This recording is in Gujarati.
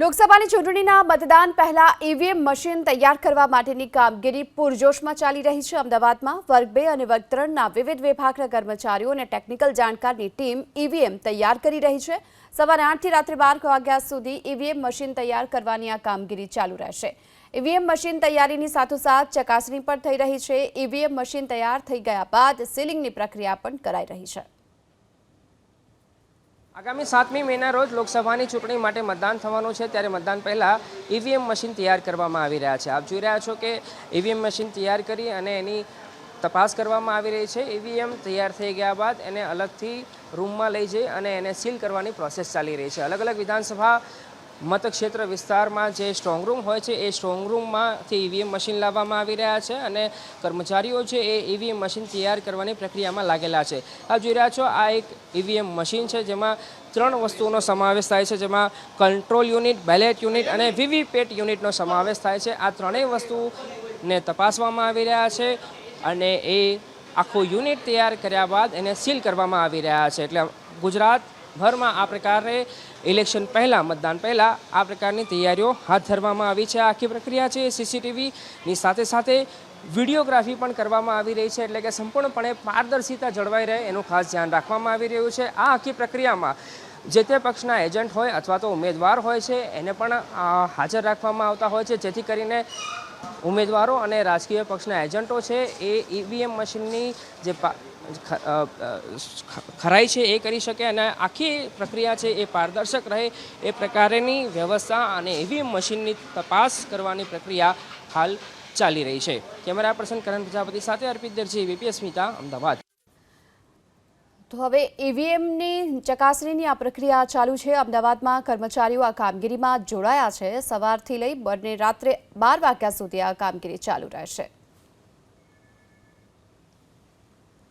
લોકસભાની ચૂંટણીના મતદાન પહેલા ઈવીએમ મશીન તૈયાર કરવા માટેની કામગીરી પૂરજોશમાં ચાલી રહી છે. અમદાવાદમાં વર્ગ બે અને વર્ગ ત્રણના વિવિધ વિભાગના કર્મચારીઓ અને ટેકનિકલ જાણકારની ટીમ ઈવીએમ તૈયાર કરી રહી છે. સવારે આઠથી રાત્રે બાર વાગ્યા સુધી ઈવીએમ મશીન તૈયાર કરવાની આ કામગીરી ચાલુ રહેશે. ઈવીએમ મશીન તૈયારીની સાથોસાથ ચકાસણી પણ થઈ રહી છે. ઈવીએમ મશીન તૈયાર થઈ ગયા બાદ સીલિંગની પ્રક્રિયા પણ કરાઈ રહી છે. આગામી સાતમી મેના રોજ લોકસભાની ચૂંટણી માટે મતદાન થવાનું છે, ત્યારે મતદાન પહેલાં ઈવીએમ મશીન તૈયાર કરવામાં આવી રહ્યા છે. આપ જોઈ રહ્યા છો કે ઈવીએમ મશીન તૈયાર કરી અને એની તપાસ કરવામાં આવી રહી છે. ઈવીએમ તૈયાર થઈ ગયા બાદ એને અલગથી રૂમમાં લઈ જઈ અને એને સીલ કરવાની પ્રોસેસ ચાલી રહી છે. અલગ અલગ વિધાનસભા મતક્ષેત્ર વિસ્તારમાં જે સ્ટ્રોંગ રૂમ હોય છે, એ સ્ટ્રોંગ રૂમમાંથી ઈવીએમ મશીન લાવવામાં આવી રહ્યા છે અને કર્મચારીઓ છે, એ ઈવીએમ મશીન તૈયાર કરવાની પ્રક્રિયામાં લાગેલા છે. આપ જોઈ રહ્યા છો, આ એક ઈવીએમ મશીન છે, જેમાં ત્રણ વસ્તુઓનો સમાવેશ થાય છે, જેમાં કંટ્રોલ યુનિટ બેલેટ યુનિટ અને વીવીપેટ યુનિટનો સમાવેશ થાય છે. આ ત્રણેય વસ્તુને તપાસવામાં આવી રહ્યા છે અને એ આખું યુનિટ તૈયાર કર્યા બાદ એને સીલ કરવામાં આવી રહ્યા છે. એટલે ગુજરાત ભરમાં આ પ્રકારે ઇલેક્શન પહેલાં, મતદાન પહેલાં આ પ્રકારની તૈયારીઓ હાથ ધરવામાં આવી છે. આ આખી પ્રક્રિયા છે સીસીટીવીની સાથે સાથે વિડીયોગ્રાફી પણ કરવામાં આવી રહી છે, એટલે કે સંપૂર્ણપણે પારદર્શિતા જળવાઈ રહે એનું ખાસ ધ્યાન રાખવામાં આવી રહ્યું છે. આ આખી પ્રક્રિયામાં જે તે પક્ષના એજન્ટ હોય અથવા તો ઉમેદવાર હોય છે, એને પણ હાજર રાખવામાં આવતા હોય છે. જેથી કરીને ઉમેદવારો અને રાજકીય પક્ષના એજન્ટો છે એ ઈવીએમ મશીનની જે ખરાઈ છે એ કરી શકે અને આખી પ્રક્રિયા છે એ પારદર્શક રહે એ પ્રકારેની વ્યવસ્થા અને એવી મશીનની તપાસ કરવાની પ્રક્રિયા હાલ ચાલી રહી છે. કેમેરા પર્સન કરણ પ્રજાપતિ સાથે અર્પિત દરજી વીપીએસ સ્મિતા, અમદાવાદ. તો હવે ઈવીએમની ચકાસણીની આ પ્રક્રિયા ચાલુ છે. અમદાવાદમાં કર્મચારીઓ આ કામગીરીમાં જોડાયા છે. સવારથી લઈ બંને રાત્રે બાર વાગ્યા સુધી આ કામગીરી ચાલુ રહેશે.